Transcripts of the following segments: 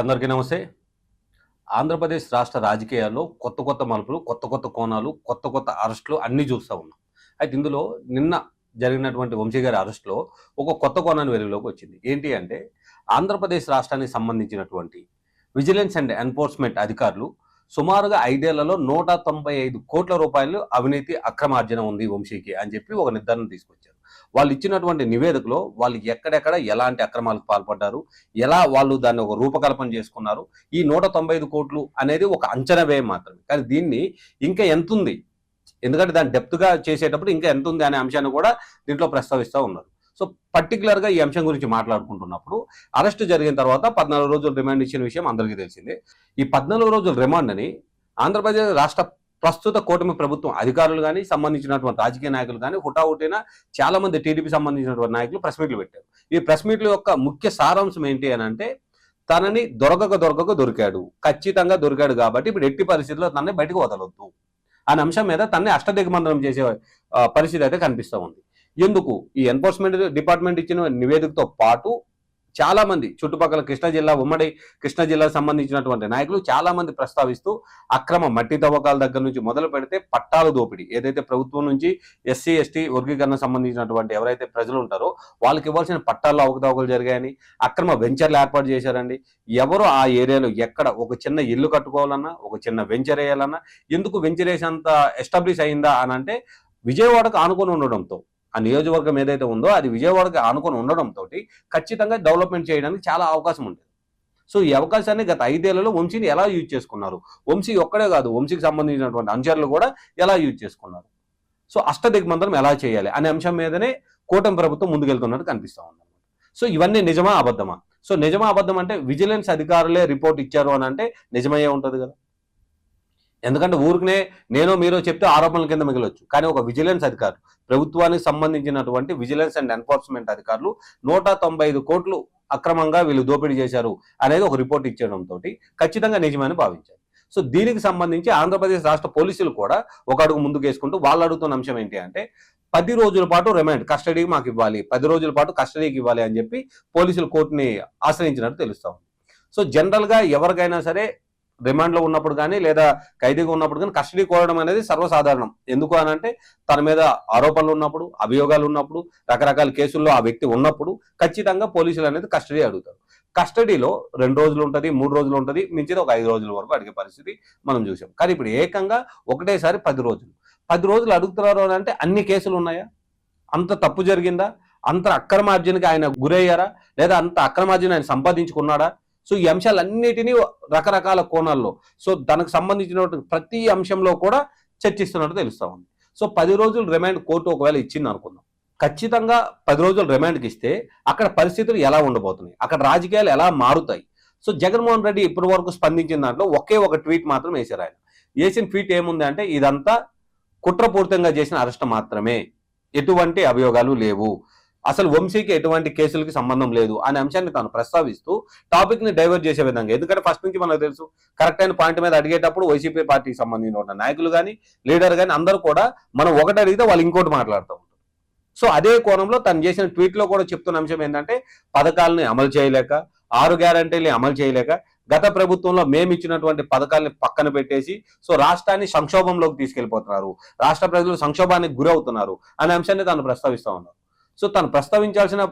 అందరికీ నమస్తే. ఆంధ్రప్రదేశ్ రాష్ట్ర రాజకీయాల్లో కొత్త కొత్త మలుపులు కొత్త కొత్త కోణాలు కొత్త కొత్త అరెస్టులు అన్నీ చూస్తూ ఉన్నాం. అయితే ఇందులో నిన్న జరిగినటువంటి వంశీ గారి అరెస్టులో ఒక కొత్త కోణాన్ని వెలుగులోకి వచ్చింది. ఏంటి అంటే ఆంధ్రప్రదేశ్ రాష్ట్రానికి సంబంధించినటువంటి విజిలెన్స్ అండ్ ఎన్ఫోర్స్మెంట్ అధికారులు సుమారుగా ఐదేళ్ళలో నూట తొంభై ఐదు కోట్ల రూపాయలు అవినీతి అక్రమార్జన ఉంది వంశీకి అని చెప్పి ఒక నిర్ధారణ తీసుకొచ్చారు. వాళ్ళు ఇచ్చినటువంటి నివేదికలో వాళ్ళు ఎక్కడెక్కడ ఎలాంటి అక్రమాలకు పాల్పడ్డారు ఎలా వాళ్ళు దాన్ని ఒక రూపకల్పన చేసుకున్నారు ఈ నూట తొంభై ఐదు కోట్లు అనేది ఒక అంచనా వ్యయం మాత్రమే. కానీ దీన్ని ఇంకా ఎంత ఉంది? ఎందుకంటే దాన్ని డెప్త్గా చేసేటప్పుడు ఇంకా ఎంత ఉంది అనే అంశాన్ని కూడా దీంట్లో ప్రస్తావిస్తూ ఉన్నారు. సో పర్టికులర్గా ఈ అంశం గురించి మాట్లాడుకుంటున్నప్పుడు అరెస్ట్ జరిగిన తర్వాత పద్నాలుగు రోజులు రిమాండ్ ఇచ్చిన విషయం అందరికీ తెలిసిందే. ఈ పద్నాలుగు రోజుల రిమాండ్ని ఆంధ్రప్రదేశ్ రాష్ట్ర ప్రస్తుత కూటమి ప్రభుత్వం అధికారులు కానీ సంబంధించినటువంటి రాజకీయ నాయకులు కానీ హుటాహుటిన చాలా మంది టీడీపీ సంబంధించినటువంటి నాయకులు ప్రెస్ మీట్లు పెట్టారు. ఈ ప్రెస్ మీట్ల యొక్క ముఖ్య సారాంశం ఏంటి అని అంటే తనని దొరకక దొరకక దొరికాడు. ఖచ్చితంగా దొరికాడు కాబట్టి ఇప్పుడు ఎట్టి పరిస్థితుల్లో తనని బయటకు వదలొద్దు. అనే అంశం మీద తనని అష్టదిగ్మందనం చేసే పరిస్థితి అయితే కనిపిస్తూ ఉంది. ఎందుకు? ఈ ఎన్ఫోర్స్మెంట్ డిపార్ట్మెంట్ ఇచ్చిన నివేదికతో పాటు చాలా మంది చుట్టుపక్కల కృష్ణా జిల్లా ఉమ్మడి కృష్ణా జిల్లాకు సంబంధించినటువంటి నాయకులు చాలా మంది ప్రస్తావిస్తూ అక్రమ మట్టి తవ్వకాల దగ్గర నుంచి మొదలు పెడితే పట్టాల దోపిడీ. ఏదైతే ప్రభుత్వం నుంచి ఎస్సీ ఎస్టీ వర్గీకరణ సంబంధించినటువంటి ఎవరైతే ప్రజలు ఉంటారో వాళ్ళకి ఇవ్వాల్సిన పట్టాల్లో అవకతవకలు జరిగాయని అక్రమ వెంచర్లు ఏర్పాటు చేశారండి. ఎవరు ఆ ఏరియాలో ఎక్కడ ఒక చిన్న ఇల్లు కట్టుకోవాలన్నా ఒక చిన్న వెంచర్ వేయాలన్నా ఎందుకు వెంచర్ వేసేంత ఎస్టాబ్లిష్ అయిందా అని అంటే విజయవాడకు ఆనుకొని ఉండడంతో. ఆ నియోజకవర్గం ఏదైతే ఉందో అది విజయవాడకి ఆనుకొని ఉండడంతో ఖచ్చితంగా డెవలప్మెంట్ చేయడానికి చాలా అవకాశం ఉంటుంది. సో ఈ అవకాశాన్ని గత ఐదేళ్ళలో వంశీని ఎలా యూజ్ చేసుకున్నారు? వంశీ ఒక్కడే కాదు వంశీకి సంబంధించినటువంటి అంచర్లు కూడా ఎలా యూజ్ చేసుకున్నారు? సో అష్ట దిగ్మంతరం ఎలా చేయాలి అనే అంశం మీదనే కూటమి ప్రభుత్వం ముందుకెళ్తున్నట్టు కనిపిస్తూ ఉంది సో ఇవన్నీ నిజమా అబద్ధమా? సో నిజమా అబద్ధం అంటే విజిలెన్స్ అధికారులే రిపోర్ట్ ఇచ్చారు అని అంటే నిజమయ్యే ఉంటుంది కదా. ఎందుకంటే ఊరికనే నేను మీరు చెప్తే ఆరోపణల కింద మిగలొచ్చు. కానీ ఒక విజిలెన్స్ అధికారులు ప్రభుత్వానికి సంబంధించినటువంటి విజిలెన్స్ అండ్ ఎన్ఫోర్స్మెంట్ అధికారులు నూట తొంభై ఐదు కోట్లు అక్రమంగా వీళ్ళు దోపిడీ చేశారు అనేది ఒక రిపోర్ట్ ఇచ్చడంతో ఖచ్చితంగా నిజమని భావించారు. సో దీనికి సంబంధించి ఆంధ్రప్రదేశ్ రాష్ట్ర పోలీసులు కూడా ఒక అడుగు ముందుకు వేసుకుంటూ వాళ్ళు అడుగుతున్న అంశం ఏంటి అంటే పది రోజుల పాటు రిమాండ్ కస్టడీకి మాకు ఇవ్వాలి పది రోజుల పాటు కస్టడీకి ఇవ్వాలి అని చెప్పి పోలీసులు కోర్టుని ఆశ్రయించినట్టు తెలుస్తా ఉంది. సో జనరల్గా ఎవరికైనా సరే రిమాండ్లో ఉన్నప్పుడు కానీ లేదా ఖైదీగా ఉన్నప్పుడు కానీ కస్టడీ కోరడం అనేది సర్వసాధారణం. ఎందుకు అని అంటే తన మీద ఆరోపణలు ఉన్నప్పుడు అభియోగాలు ఉన్నప్పుడు రకరకాల కేసుల్లో ఆ వ్యక్తి ఉన్నప్పుడు ఖచ్చితంగా పోలీసులు అనేది కస్టడీ అడుగుతారు. కస్టడీలో రెండు రోజులు ఉంటుంది మూడు రోజులు ఉంటుంది మించిది ఒక ఐదు రోజుల వరకు అడిగే పరిస్థితి మనం చూసాం. కానీ ఇప్పుడు ఏకంగా ఒకటేసారి పది రోజులు. పది రోజులు అడుగుతున్నారు అంటే అన్ని కేసులు ఉన్నాయా? అంత తప్పు జరిగిందా? అంత అక్రమార్జనకి ఆయన గురయ్యారా? లేదా అంత అక్రమార్జన ఆయన సంపాదించుకున్నాడా? సో ఈ అంశాలన్నిటినీ రకరకాల కోణాల్లో సో దానికి సంబంధించినటువంటి ప్రతి అంశంలో కూడా చర్చిస్తున్నట్టు తెలుస్తూ ఉంది. సో పది రోజులు రిమాండ్ కోర్టు ఒకవేళ ఇచ్చింది అనుకుందాం. ఖచ్చితంగా పది రోజులు రిమాండ్కి ఇస్తే అక్కడ పరిస్థితులు ఎలా ఉండబోతున్నాయి? అక్కడ రాజకీయాలు ఎలా మారుతాయి? సో జగన్మోహన్ రెడ్డి ఇప్పటి వరకు స్పందించిన దాంట్లో ఒకే ఒక ట్వీట్ మాత్రం వేశారు ఆయన. వేసిన ట్వీట్ ఏముంది అంటే ఇదంతా కుట్రపూరితంగా చేసిన అరెస్ట్ మాత్రమే. ఎటువంటి అభియోగాలు లేవు. అసలు వంశీకి ఎటువంటి కేసులకి సంబంధం లేదు అనే అంశాన్ని తాను ప్రస్తావిస్తూ టాపిక్ని డైవర్ట్ చేసే విధంగా. ఎందుకంటే ఫస్ట్ నుంచి మనకు తెలుసు కరెక్ట్ అయిన పాయింట్ మీద అడిగేటప్పుడు వైసీపీ పార్టీకి సంబంధించిన నాయకులు కానీ లీడర్ కానీ అందరూ కూడా మనం ఒకటి అడిగితే వాళ్ళు ఇంకోటి మాట్లాడుతూ ఉంటారు. సో అదే కోణంలో తను చేసిన ట్వీట్లో కూడా చెప్తున్న అంశం ఏంటంటే పథకాలని అమలు చేయలేక ఆరు గ్యారంటీలు అమలు చేయలేక గత ప్రభుత్వంలో మేము ఇచ్చినటువంటి పథకాలని పక్కన పెట్టేసి సో రాష్ట్రాన్ని సంక్షోభంలోకి తీసుకెళ్ళిపోతున్నారు రాష్ట్ర ప్రజలు సంక్షోభానికి గురవుతున్నారు అనే అంశాన్ని తాను ప్రస్తావిస్తా ఉన్నారు సో తను ప్రస్తావించాల్సిన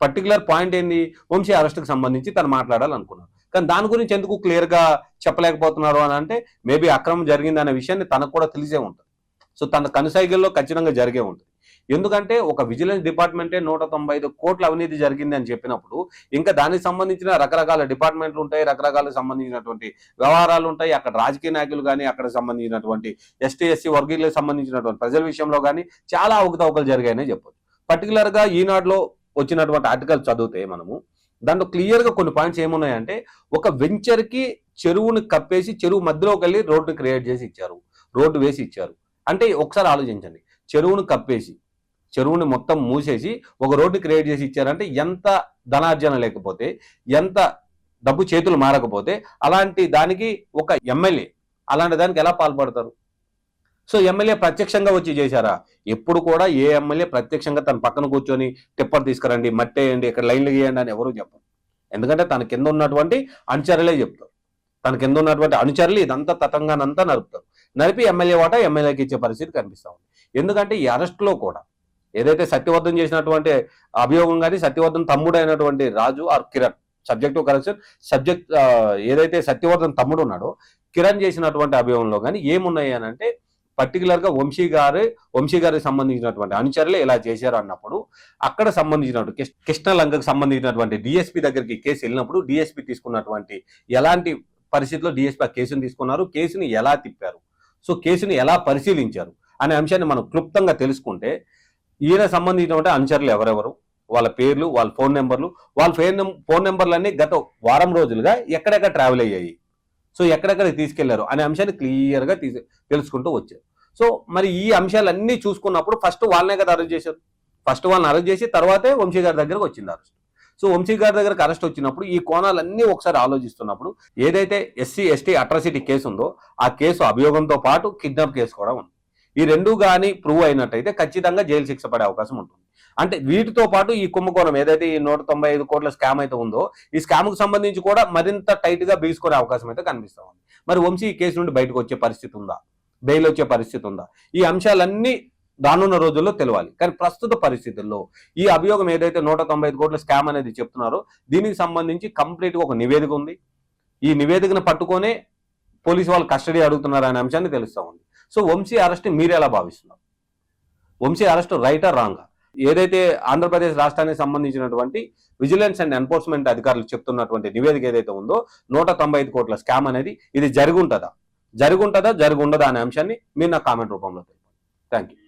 పర్టికులర్ పాయింట్ ఏంది? వంశీ అరెస్ట్కి సంబంధించి తను మాట్లాడాలనుకున్నాడు. కానీ దాని గురించి ఎందుకు క్లియర్గా చెప్పలేకపోతున్నారు అని అంటే మేబీ అక్రమం జరిగింది అనే విషయాన్ని తనకు కూడా తెలిసే ఉంటుంది. సో తన కనుసైగల్లో ఖచ్చితంగా జరిగే ఉంటుంది. ఎందుకంటే ఒక విజిలెన్స్ డిపార్ట్మెంటే నూట తొంభై ఐదు కోట్ల అవినీతి జరిగింది అని చెప్పినప్పుడు ఇంకా దానికి సంబంధించిన రకరకాల డిపార్ట్మెంట్లు ఉంటాయి రకరకాల సంబంధించినటువంటి వ్యవహారాలు ఉంటాయి. అక్కడ రాజకీయ నాయకులు కానీ అక్కడ సంబంధించినటువంటి ఎస్టీ ఎస్సీ వర్గీయులకు సంబంధించినటువంటి ప్రజల విషయంలో కానీ చాలా అవకతవకలు జరిగాయనే చెప్పొచ్చు. పర్టికులర్గా ఈనాడులో వచ్చినటువంటి ఆర్టికల్ చదివితే మనము దాంట్లో క్లియర్గా కొన్ని పాయింట్స్ ఏమున్నాయంటే ఒక వెంచర్కి చెరువును చెరువుని కప్పేసి చెరువు మధ్యలోకి వెళ్ళి రోడ్డు క్రియేట్ చేసి ఇచ్చారు. రోడ్డు వేసి ఇచ్చారు. అంటే ఒకసారి ఆలోచించండి. చెరువును కప్పేసి చెరువుని మొత్తం మూసేసి ఒక రోడ్డు క్రియేట్ చేసి ఇచ్చారంటే ఎంత ధనార్జన లేకపోతే ఎంత డబ్బు చేతులు మారకపోతే అలాంటి దానికి ఒక ఎమ్మెల్యే అలాంటి దానికి ఎలా పాల్పడతారు? సో ఎమ్మెల్యే ప్రత్యక్షంగా వచ్చి చేశారా? ఎప్పుడు కూడా ఏ ఎమ్మెల్యే ప్రత్యక్షంగా తన పక్కన కూర్చొని టిప్పర్ తీసుకురండి మట్టి వేయండి ఇక్కడ లైన్లు గీయండి అని ఎవరు చెప్పరు. ఎందుకంటే తన కింద ఉన్నటువంటి అనుచరులే చెప్తారు. తన కింద ఉన్నటువంటి అనుచరులు ఇదంతా తతంగానంతా నడుపుతారు నడిపి ఎమ్మెల్యే వాటా ఎమ్మెల్యేకి ఇచ్చే పరిస్థితి కనిపిస్తూ ఉంది. ఎందుకంటే ఈ అరెస్ట్లో కూడా ఏదైతే సత్యవర్ధన్ చేసినటువంటి అభియోగం కానీ సత్యవర్ధన్ తమ్ముడు అయినటువంటి Raju R Kiran subject correction subject ఏదైతే సత్యవర్ధన్ తమ్ముడు ఉన్నాడో కిరణ్ చేసినటువంటి అభియోగంలో కానీ ఏమున్నాయి అని అంటే పర్టికులర్గా వంశీ గారు వంశీ గారికి సంబంధించినటువంటి అనుచరులే ఇలా చేశారు అన్నప్పుడు అక్కడ సంబంధించినటువంటి కృష్ణ- కృష్ణలంకకు సంబంధించినటువంటి డిఎస్పీ దగ్గరికి కేసు వెళ్ళినప్పుడు డిఎస్పీ తీసుకున్నటువంటి ఎలాంటి పరిస్థితిలో డిఎస్పీ ఆ కేసును తీసుకున్నారు కేసుని ఎలా తిప్పారు సో కేసుని ఎలా పరిశీలించారు అనే అంశాన్ని మనం క్లుప్తంగా తెలుసుకుంటే ఈయన సంబంధించినటువంటి అనుచరులు ఎవరెవరు వాళ్ళ పేర్లు వాళ్ళ ఫోన్ నెంబర్లు వాళ్ళ ఫోన్ ఫోన్ నెంబర్లన్నీ గత వారం రోజులుగా ఎక్కడెక్కడ ట్రావెల్ అయ్యాయి సో ఎక్కడెక్కడ తీసుకెళ్ళారు అనే అంశాన్ని క్లియర్గా తీసు తెలుసుకుంటూ వచ్చారు. సో మరి ఈ అంశాలన్నీ చూసుకున్నప్పుడు ఫస్ట్ వాళ్ళనే కదా అరెస్ట్ చేశారు. ఫస్ట్ వాళ్ళని అరెస్ట్ చేసి తర్వాతే వంశీ గారి దగ్గరకు వచ్చింది అరెస్ట్. సో వంశీ గారి దగ్గరకు అరెస్ట్ వచ్చినప్పుడు ఈ కోణాలన్నీ ఒకసారి ఆలోచిస్తున్నప్పుడు ఏదైతే ఎస్సీ ఎస్టీ అట్రాసిటీ కేసు ఉందో ఆ కేసు అభియోగంతో పాటు కిడ్నాప్ కేసు కూడా ఉంది. ఈ రెండు కానీ ప్రూవ్ అయినట్టయితే ఖచ్చితంగా జైలు శిక్ష పడే అవకాశం ఉంటుంది. అంటే వీటితో పాటు ఈ కుంభకోణం ఏదైతే ఈ నూట తొంభై ఐదు కోట్ల స్కామ్ అయితే ఉందో ఈ స్కామ్కు సంబంధించి కూడా మరింత టైట్గా బీసుకునే అవకాశం అయితే కనిపిస్తూ ఉంది. మరి వంశీ ఈ కేసు నుండి బయటకు వచ్చే పరిస్థితి ఉందా? బెయిల్ వచ్చే పరిస్థితి ఉందా? ఈ అంశాలన్నీ రానున్న రోజుల్లో తెలవాలి. కానీ ప్రస్తుత పరిస్థితుల్లో ఈ అభియోగం ఏదైతే నూట తొంభై ఐదు కోట్ల స్కామ్ అనేది చెప్తున్నారో దీనికి సంబంధించి కంప్లీట్గా ఒక నివేదిక ఉంది. ఈ నివేదికను పట్టుకొనే పోలీసు వాళ్ళు కస్టడీ అడుగుతున్నారు అనే అంశాన్ని తెలుస్తూ ఉంది. సో వంశీ అరెస్ట్ మీరు ఎలా భావిస్తున్నారు? వంశీ అరెస్ట్ రైటా రాంగా? ఏదైతే ఆంధ్రప్రదేశ్ రాష్ట్రానికి సంబంధించినటువంటి విజిలెన్స్ అండ్ ఎన్ఫోర్స్మెంట్ అధికారులు చెప్తున్నటువంటి నివేదిక ఏదైతే ఉందో నూట తొంభై ఐదు కోట్ల స్కామ్ అనేది ఇది జరుగుంటుందా జరుగుంటుందా జరుగుండదా అనే అంశాన్ని మీరు నా కామెంట్ రూపంలో తెలిపండి థ్యాంక్ యూ